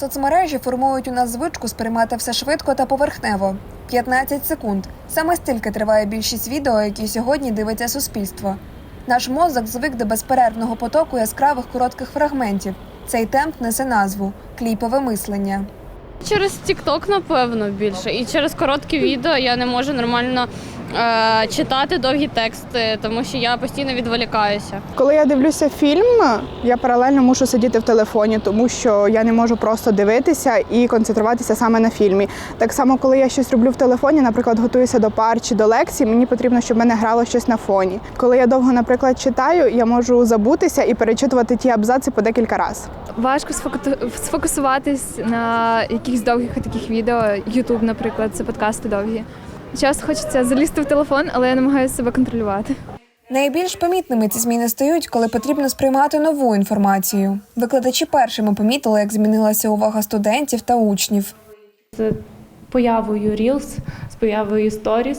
Соцмережі формують у нас звичку сприймати все швидко та поверхнево. 15 секунд. Саме стільки триває більшість відео, які сьогодні дивиться суспільство. Наш мозок звик до безперервного потоку яскравих коротких фрагментів. Цей темп несе назву кліпове мислення. Через TikTok, напевно, більше. І через короткі відео я не можу нормально е, читати довгі тексти, тому що я постійно відволікаюся. Коли я дивлюся фільм, я паралельно мушу сидіти в телефоні, тому що я не можу просто дивитися і концентруватися саме на фільмі. Так само, коли я щось роблю в телефоні, наприклад, готуюся до пар чи до лекцій, мені потрібно, щоб в мене грало щось на фоні. Коли я довго, наприклад, читаю, я можу забутися і перечитувати ті абзаци по декілька разів. Важко сфокусуватись на якихось довгих таких відео. Ютуб, наприклад, це подкасти довгі. Часто хочеться залізти в телефон, але я намагаюся себе контролювати. Найбільш помітними ці зміни стають, коли потрібно сприймати нову інформацію. Викладачі першими помітили, як змінилася увага студентів та учнів. з появою Reels, з появою Stories.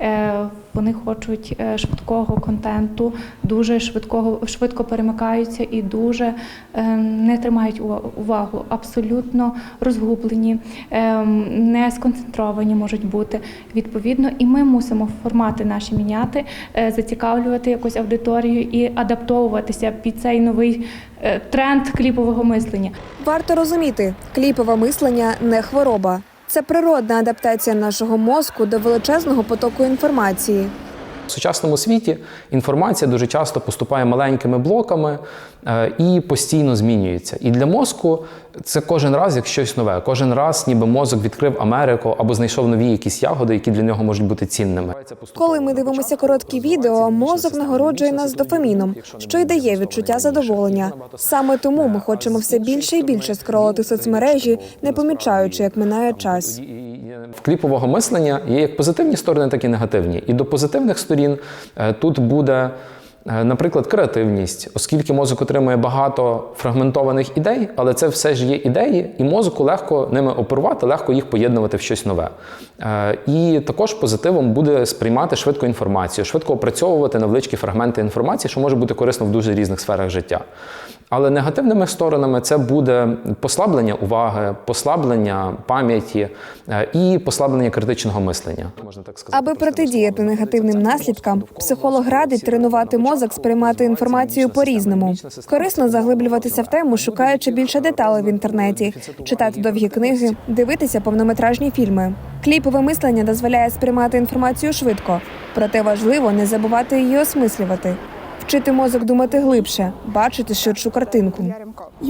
Е, Вони хочуть е, швидкого контенту, дуже швидкого, швидко перемикаються і дуже е, не тримають увагу. Абсолютно розгублені, не сконцентровані можуть бути. Відповідно, і ми мусимо формати наші міняти, зацікавлювати якусь аудиторію і адаптовуватися під цей новий тренд кліпового мислення. Варто розуміти, кліпове мислення не хвороба. Це природна адаптація нашого мозку до величезного потоку інформації. В сучасному світі інформація дуже часто поступає маленькими блоками е, і постійно змінюється. І для мозку це кожен раз як щось нове. Кожен раз, ніби мозок відкрив Америку або знайшов нові якісь ягоди, які для нього можуть бути цінними. Коли ми дивимося короткі відео, мозок нагороджує нас дофаміном, що й дає відчуття задоволення. Саме тому ми хочемо все більше і більше скролити соцмережі, не помічаючи, як минає час. В кліпового мислення є як позитивні сторони, так і негативні. І до позитивних сторін е, тут буде. Е, Наприклад, креативність, оскільки мозок отримує багато фрагментованих ідей, але це все ж є ідеї, і мозку легко ними оперувати, легко їх поєднувати в щось нове. Е, І також позитивом буде сприймати швидко інформацію, швидко опрацьовувати невеличкі фрагменти інформації, що може бути корисно в дуже різних сферах життя. Але негативними сторонами це буде послаблення уваги, послаблення пам'яті е, і послаблення критичного мислення. Можна так сказати. Аби протидіяти негативним наслідкам, психолог радить тренувати мозок сприймати інформацію по-різному. Корисно заглиблюватися в тему, шукаючи більше деталей в інтернеті, читати довгі книги, дивитися повнометражні фільми. Кліпове мислення дозволяє сприймати інформацію швидко, проте важливо не забувати її осмислювати. Вчити мозок думати глибше, бачити ширшу картинку.